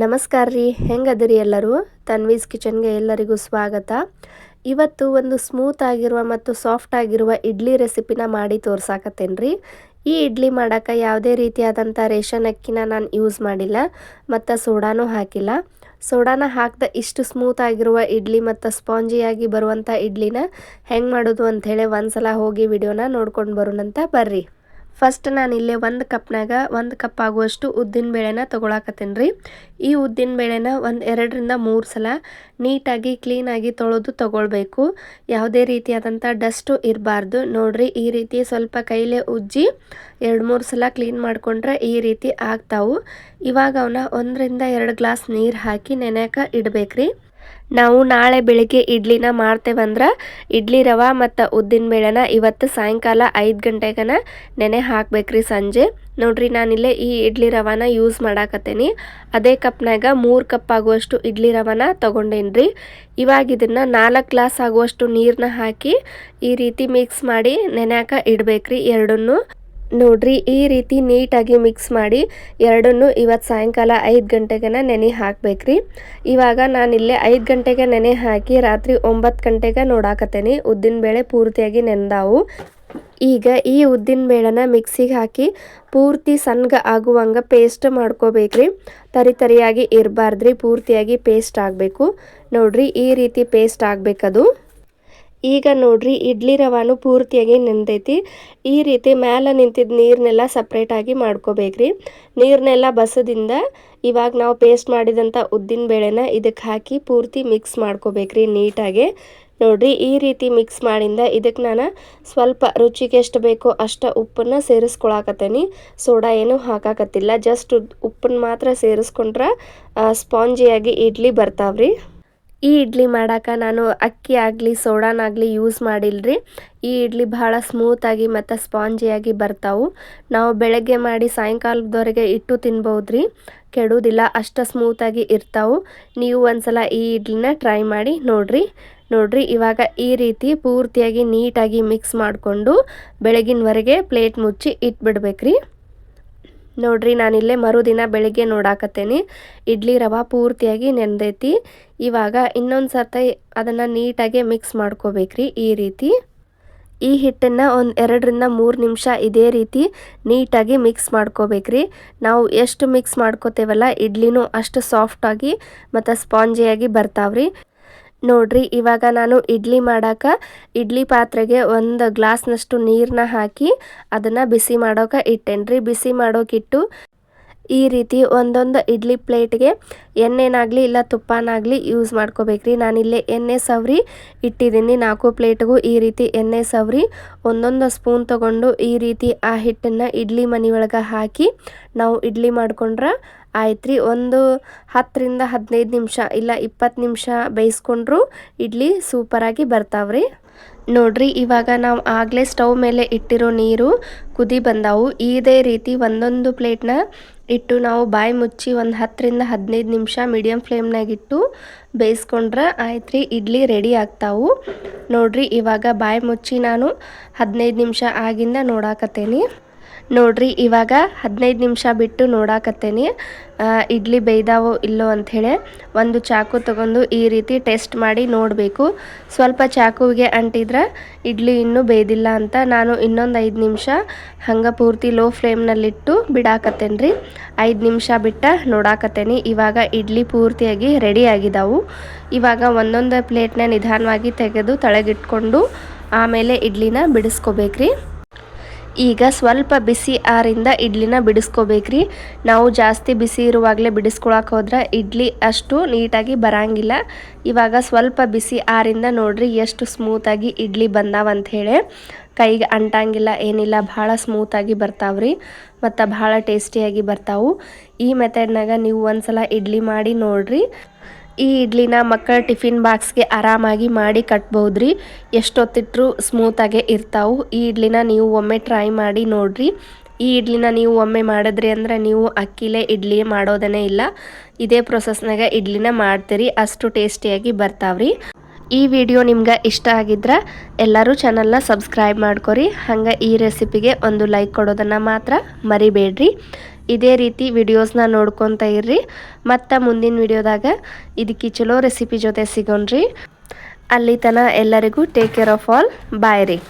ನಮಸ್ಕಾರ ರೀ. ಹೆಂಗದಿರಿ ಎಲ್ಲರೂ? ತನ್ವೀಸ್ ಕಿಚನ್ಗೆ ಎಲ್ಲರಿಗೂ ಸ್ವಾಗತ. ಇವತ್ತು ಒಂದು ಸ್ಮೂತ್ ಆಗಿರುವ ಮತ್ತು ಸಾಫ್ಟ್ ಆಗಿರುವ ಇಡ್ಲಿ ರೆಸಿಪಿನ ಮಾಡಿ ತೋರ್ಸಾಕತ್ತೇನ್ರಿ ಈ ಇಡ್ಲಿ ಮಾಡೋಕೆ ಯಾವುದೇ ರೀತಿಯಾದಂಥ ರೇಷನ್ ಅಕ್ಕಿನ ನಾನು ಯೂಸ್ ಮಾಡಿಲ್ಲ, ಮತ್ತು ಸೋಡಾನೂ ಹಾಕಿಲ್ಲ. ಸೋಡಾನ ಹಾಕ್ದ ಇಷ್ಟು ಸ್ಮೂತ್ ಆಗಿರುವ ಇಡ್ಲಿ ಮತ್ತು ಸ್ಪಾಂಜಿಯಾಗಿ ಬರುವಂಥ ಇಡ್ಲಿನ ಹೆಂಗೆ ಮಾಡೋದು ಅಂಥೇಳಿ ಒಂದ್ಸಲ ಹೋಗಿ ವಿಡಿಯೋನ ನೋಡ್ಕೊಂಡು ಬರೋಣಂತ ಬರ್ರಿ. ಫಸ್ಟ್ ನಾನು ಇಲ್ಲೇ ಒಂದು ಕಪ್ನಾಗ ಒಂದು ಕಪ್ ಆಗುವಷ್ಟು ಉದ್ದಿನ ಬೇಳೆನ ತೊಗೊಳಕತ್ತೀನಿ ರೀ. ಈ ಉದ್ದಿನ ಬೇಳೆನ ಒಂದು ಎರಡರಿಂದ ಮೂರು ಸಲ ನೀಟಾಗಿ ಕ್ಲೀನಾಗಿ ತೊಳೆದು ತೊಗೊಳ್ಬೇಕು. ಯಾವುದೇ ರೀತಿಯಾದಂಥ ಡಸ್ಟು ಇರಬಾರ್ದು. ನೋಡಿರಿ ಈ ರೀತಿ ಸ್ವಲ್ಪ ಕೈಲೇ ಉಜ್ಜಿ ಎರಡು ಮೂರು ಸಲ ಕ್ಲೀನ್ ಮಾಡಿಕೊಂಡ್ರೆ ಈ ರೀತಿ ಆಗ್ತಾವು. ಇವಾಗ ಅವನ್ನ ಒಂದರಿಂದ ಎರಡು ಗ್ಲಾಸ್ ನೀರು ಹಾಕಿ ನೆನೆಯಕ್ಕೆ ಇಡಬೇಕ್ರಿ. ನಾವು ನಾಳೆ ಬೆಳಿಗ್ಗೆ ಇಡ್ಲಿನ ಮಾಡ್ತೇವಂದ್ರೆ ಇಡ್ಲಿ ರವೆ ಮತ್ತು ಉದ್ದಿನ ಬೇಳೆನ ಇವತ್ತು ಸಾಯಂಕಾಲ ಐದು ಗಂಟೆಗನ ನೆನೆ ಹಾಕ್ಬೇಕ್ರಿ ಸಂಜೆ. ನೋಡ್ರಿ ನಾನಿಲ್ಲೇ ಈ ಇಡ್ಲಿ ರವಾನ ಯೂಸ್ ಮಾಡಾಕತ್ತೇನಿ. ಅದೇ ಕಪ್ನಾಗ ಮೂರು ಕಪ್ ಆಗುವಷ್ಟು ಇಡ್ಲಿ ರವಾನ ತೊಗೊಂಡೇನ್ರಿ. ಇವಾಗ ಇದನ್ನು ನಾಲ್ಕು ಗ್ಲಾಸ್ ಆಗುವಷ್ಟು ನೀರನ್ನ ಹಾಕಿ ಈ ರೀತಿ ಮಿಕ್ಸ್ ಮಾಡಿ ನೆನೆಯಾಕ ಇಡಬೇಕ್ರಿ ಎರಡನ್ನೂ. ನೋಡ್ರಿ, ಈ ರೀತಿ ನೀಟಾಗಿ ಮಿಕ್ಸ್ ಮಾಡಿ ಎರಡನ್ನು ಇವತ್ತು ಸಾಯಂಕಾಲ ಐದು ಗಂಟೆಗೆ ನೆನೆ ಹಾಕಬೇಕ್ರಿ. ಇವಾಗ ನಾನಿಲ್ಲೇ ಐದು ಗಂಟೆಗೆ ನೆನೆ ಹಾಕಿ ರಾತ್ರಿ ಒಂಬತ್ತು ಗಂಟೆಗೆ ನೋಡಾಕತ್ತೇನೆ. ಉದ್ದಿನಬೇಳೆ ಪೂರ್ತಿಯಾಗಿ ನೆನೆದಾವು ಈಗ ಈ ಉದ್ದಿನ ಬೇಳೆನ ಮಿಕ್ಸಿಗೆ ಹಾಕಿ ಪೂರ್ತಿ ಸಣ್ಣಗೆ ಆಗುವಂಗೆ ಪೇಸ್ಟ್ ಮಾಡ್ಕೋಬೇಕ್ರಿ. ತರಿ ತರಿಯಾಗಿ ಇರಬಾರ್ದ್ರಿ, ಪೂರ್ತಿಯಾಗಿ ಪೇಸ್ಟ್ ಆಗಬೇಕು. ನೋಡ್ರಿ, ಈ ರೀತಿ ಪೇಸ್ಟ್ ಆಗಬೇಕದು. ಈಗ ನೋಡ್ರಿ ಇಡ್ಲಿ ರವಾನು ಪೂರ್ತಿಯಾಗಿ ನೆಂದೈತಿ. ಈ ರೀತಿ ಮ್ಯಾಲೆ ನಿಂತಿದ್ದ ನೀರನ್ನೆಲ್ಲ ಸಪ್ರೇಟಾಗಿ ಮಾಡ್ಕೋಬೇಕ್ರಿ. ನೀರನ್ನೆಲ್ಲ ಬಸದಿಂದ ಇವಾಗ ನಾವು ಪೇಸ್ಟ್ ಮಾಡಿದಂಥ ಉದ್ದಿನ ಬೇಳೆನ ಇದಕ್ಕೆ ಹಾಕಿ ಪೂರ್ತಿ ಮಿಕ್ಸ್ ಮಾಡ್ಕೋಬೇಕ್ರಿ ನೀಟಾಗಿ. ನೋಡ್ರಿ ಈ ರೀತಿ ಮಿಕ್ಸ್ ಮಾಡಿಂದ ಇದಕ್ಕೆ ನಾನು ಸ್ವಲ್ಪ ರುಚಿಗೆ ಎಷ್ಟು ಬೇಕೋ ಅಷ್ಟು ಉಪ್ಪನ್ನು ಸೇರಿಸ್ಕೊಳಕತ್ತೀನಿ. ಸೋಡಾ ಏನೂ ಹಾಕಾಕತ್ತಿಲ್ಲ, ಜಸ್ಟ್ ಉಪ್ಪನ್ನು ಮಾತ್ರ ಸೇರಿಸ್ಕೊಂಡ್ರೆ ಸ್ಪಾಂಜಿಯಾಗಿ ಇಡ್ಲಿ ಬರ್ತಾವ್ರಿ. ಈ ಇಡ್ಲಿ ಮಾಡಾಕ ನಾನು ಅಕ್ಕಿ ಆಗಲಿ ಸೋಡಾನಾಗಲಿ ಯೂಸ್ ಮಾಡಿಲ್ರಿ. ಈ ಇಡ್ಲಿ ಭಾಳ ಸ್ಮೂತಾಗಿ ಮತ್ತು ಸ್ಪಾಂಜಿಯಾಗಿ ಬರ್ತಾವು. ನಾವು ಬೆಳಗ್ಗೆ ಮಾಡಿ ಸಾಯಂಕಾಲದವರೆಗೆ ಇಟ್ಟು ತಿನ್ಬೋದ್ರಿ. ಕೆಡೋದಿಲ್ಲ, ಅಷ್ಟು ಸ್ಮೂತಾಗಿ ಇರ್ತಾವು. ನೀವು ಒಂದ್ಸಲ ಈ ಇಡ್ಲಿನ ಟ್ರೈ ಮಾಡಿ ನೋಡ್ರಿ. ನೋಡ್ರಿ, ಇವಾಗ ಈ ರೀತಿ ಪೂರ್ತಿಯಾಗಿ ನೀಟಾಗಿ ಮಿಕ್ಸ್ ಮಾಡಿಕೊಂಡು ಬೆಳಗಿನವರೆಗೆ ಪ್ಲೇಟ್ ಮುಚ್ಚಿ ಇಟ್ಬಿಡ್ಬೇಕ್ರಿ. ನೋಡ್ರಿ ನಾನಿಲ್ಲೇ ಮರುದಿನ ಬೆಳಿಗ್ಗೆ ನೋಡಾಕತ್ತೇನೆ. ಇಡ್ಲಿ ರವೆ ಪೂರ್ತಿಯಾಗಿ ನೆಂದೈತಿ. ಇವಾಗ ಇನ್ನೊಂದು ಸರ್ತಿ ಅದನ್ನು ನೀಟಾಗಿ ಮಿಕ್ಸ್ ಮಾಡ್ಕೋಬೇಕ್ರಿ ಈ ರೀತಿ. ಈ ಹಿಟ್ಟನ್ನು ಒಂದು ಎರಡರಿಂದ ಮೂರು ನಿಮಿಷ ಇದೇ ರೀತಿ ನೀಟಾಗಿ ಮಿಕ್ಸ್ ಮಾಡ್ಕೋಬೇಕ್ರಿ. ನಾವು ಎಷ್ಟು ಮಿಕ್ಸ್ ಮಾಡ್ಕೋತೇವಲ್ಲ, ಇಡ್ಲಿನೂ ಅಷ್ಟು ಸಾಫ್ಟಾಗಿ ಮತ್ತು ಸ್ಪಾಂಜಿಯಾಗಿ ಬರ್ತಾವ್ರಿ. ನೋಡ್ರಿ, ಇವಾಗ ನಾನು ಇಡ್ಲಿ ಮಾಡಾಕ ಇಡ್ಲಿ ಪಾತ್ರೆಗೆ ಒಂದು ಗ್ಲಾಸ್ನಷ್ಟು ನೀರನ್ನ ಹಾಕಿ ಅದನ್ನು ಬಿಸಿ ಮಾಡೋಕೆ ಇಟ್ಟೇನ್ರಿ. ಬಿಸಿ ಮಾಡೋಕಿಟ್ಟು ಈ ರೀತಿ ಒಂದೊಂದು ಇಡ್ಲಿ ಪ್ಲೇಟ್ಗೆ ಎಣ್ಣೆನಾಗಲಿ ಇಲ್ಲ ತುಪ್ಪನಾಗಲಿ ಯೂಸ್ ಮಾಡ್ಕೋಬೇಕ್ರಿ. ನಾನಿಲ್ಲೇ ಎಣ್ಣೆ ಸವರಿ ಇಟ್ಟಿದ್ದೀನಿ. ನಾಲ್ಕು ಪ್ಲೇಟ್ಗೂ ಈ ರೀತಿ ಎಣ್ಣೆ ಸವರಿ ಒಂದೊಂದು ಸ್ಪೂನ್ ತಗೊಂಡು ಈ ರೀತಿ ಆ ಹಿಟ್ಟನ್ನು ಇಡ್ಲಿ ಮನೆ ಒಳಗೆ ಹಾಕಿ ನಾವು ಇಡ್ಲಿ ಮಾಡ್ಕೊಂಡ್ರೆ ಆಯ್ತು ರೀ ಒಂದು ಹತ್ತರಿಂದ ಹದಿನೈದು ನಿಮಿಷ ಇಲ್ಲ ಇಪ್ಪತ್ತು ನಿಮಿಷ ಬೇಯಿಸ್ಕೊಂಡ್ರೂ ಇಡ್ಲಿ ಸೂಪರಾಗಿ ಬರ್ತಾವ್ರಿ. ನೋಡ್ರಿ, ಇವಾಗ ನಾವು ಆಗಲೇ ಸ್ಟವ್ ಮೇಲೆ ಇಟ್ಟಿರೋ ನೀರು ಕುದಿ ಬಂದಾವು. ಇದೇ ರೀತಿ ಒಂದೊಂದು ಪ್ಲೇಟ್ನ ಇಟ್ಟು ನಾವು ಬಾಯಿ ಮುಚ್ಚಿ ಒಂದು ಹತ್ತರಿಂದ ಹದಿನೈದು ನಿಮಿಷ ಮೀಡಿಯಮ್ ಫ್ಲೇಮ್ನಾಗಿಟ್ಟು ಬೇಯಿಸ್ಕೊಂಡ್ರೆ ಆಯ್ತು ರೀ ಇಡ್ಲಿ ರೆಡಿ ಆಗ್ತಾವು. ನೋಡ್ರಿ, ಇವಾಗ ಬಾಯಿ ಮುಚ್ಚಿ ನಾನು ಹದಿನೈದು ನಿಮಿಷ ಆಗಿಂದ ನೋಡಾಕತ್ತೇನಿ. ನೋಡ್ರಿ, ಇವಾಗ ಹದಿನೈದು ನಿಮಿಷ ಬಿಟ್ಟು ನೋಡಾಕತ್ತೇನಿ. ಇಡ್ಲಿ ಬೇಯ್ದಾವೋ ಇಲ್ಲೋ ಅಂಥೇಳಿ ಒಂದು ಚಾಕು ತಗೊಂಡು ಈ ರೀತಿ ಟೆಸ್ಟ್ ಮಾಡಿ ನೋಡಬೇಕು. ಸ್ವಲ್ಪ ಚಾಕುವಿಗೆ ಅಂಟಿದ್ರೆ ಇಡ್ಲಿ ಇನ್ನೂ ಬೇಯ್ದಿಲ್ಲ ಅಂತ ನಾನು ಇನ್ನೊಂದು ಐದು ನಿಮಿಷ ಹಂಗೆ ಪೂರ್ತಿ ಲೋ ಫ್ಲೇಮ್ನಲ್ಲಿಟ್ಟು ಬಿಡಾಕತ್ತೇನೆ ರೀ ಐದು ನಿಮಿಷ ಬಿಟ್ಟ ನೋಡಾಕತ್ತೇನಿ. ಇವಾಗ ಇಡ್ಲಿ ಪೂರ್ತಿಯಾಗಿ ರೆಡಿ ಆಗಿದ್ದಾವು ಇವಾಗ ಒಂದೊಂದು ಪ್ಲೇಟ್ನ ನಿಧಾನವಾಗಿ ತೆಗೆದು ತಳಗಿಟ್ಕೊಂಡು ಆಮೇಲೆ ಇಡ್ಲಿನ ಬಿಡಿಸ್ಕೋಬೇಕ್ರಿ. ಈಗ ಸ್ವಲ್ಪ ಬಿಸಿ ಆರಿಂದ ಇಡ್ಲಿನ ಬಿಡಿಸ್ಕೋಬೇಕ್ರಿ. ನಾವು ಜಾಸ್ತಿ ಬಿಸಿ ಇರುವಾಗಲೇ ಬಿಡಿಸ್ಕೊಳಕ್ಕೆ ಹೋದ್ರೆ ಇಡ್ಲಿ ಅಷ್ಟು ನೀಟಾಗಿ ಬರಂಗಿಲ್ಲ. ಇವಾಗ ಸ್ವಲ್ಪ ಬಿಸಿ ಆರಿಂದ ನೋಡ್ರಿ ಎಷ್ಟು ಸ್ಮೂತಾಗಿ ಇಡ್ಲಿ ಬಂದಾವಂತ ಹೇಳಿ. ಕೈಗೆ ಅಂಟಂಗಿಲ್ಲ, ಏನಿಲ್ಲ, ಭಾಳ ಸ್ಮೂತಾಗಿ ಬರ್ತಾವ್ರಿ ಮತ್ತು ಭಾಳ ಟೇಸ್ಟಿಯಾಗಿ ಬರ್ತಾವು. ಈ ಮೆಥಡ್ನಾಗ ನೀವು ಒಂದ್ಸಲ ಇಡ್ಲಿ ಮಾಡಿ ನೋಡ್ರಿ. ಈ ಇಡ್ಲಿನ ಮಕ್ಕಳ ಟಿಫಿನ್ ಬಾಕ್ಸ್ಗೆ ಆರಾಮಾಗಿ ಮಾಡಿ ಕಟ್ಬೋದ್ರಿ. ಎಷ್ಟೊತ್ತಿಟ್ರೂ ಸ್ಮೂತಾಗೆ ಇರ್ತಾವು. ಈ ಇಡ್ಲಿನ ನೀವು ಒಮ್ಮೆ ಟ್ರೈ ಮಾಡಿ ನೋಡ್ರಿ. ಈ ಇಡ್ಲಿನ ನೀವು ಒಮ್ಮೆ ಮಾಡಿದ್ರಿ ಅಂದ್ರೆ ನೀವು ಅಕ್ಕಿಲೇ ಇಡ್ಲಿ ಮಾಡೋದೇ ಇಲ್ಲ. ಇದೇ ಪ್ರೊಸೆಸ್ನಾಗ ಇಡ್ಲಿನ ಮಾಡ್ತೀರಿ. ಅಷ್ಟು ಟೇಸ್ಟಿಯಾಗಿ ಬರ್ತಾವ್ರಿ. ಈ ವಿಡಿಯೋ ನಿಮ್ಗೆ ಇಷ್ಟ ಆಗಿದ್ರೆ ಎಲ್ಲರೂ ಚಾನಲ್ನ ಸಬ್ಸ್ಕ್ರೈಬ್ ಮಾಡ್ಕೊರಿ. ಹಂಗೆ ಈ ರೆಸಿಪಿಗೆ ಒಂದು ಲೈಕ್ ಕೊಡೋದನ್ನು ಮಾತ್ರ ಮರಿಬೇಡ್ರಿ. ಇದೇ ರೀತಿ ವಿಡಿಯೋಸ್ನ ನೋಡ್ಕೊತ ಇರ್ರಿ. ಮತ್ತು ಮುಂದಿನ ವಿಡಿಯೋದಾಗ ಇದಕ್ಕೆ ಚಲೋ ರೆಸಿಪಿ ಜೊತೆ ಸಿಗೋಣ್ರಿ. ಅಲ್ಲಿ ತನಕ ಎಲ್ಲರಿಗೂ take care of all bye ರೀ.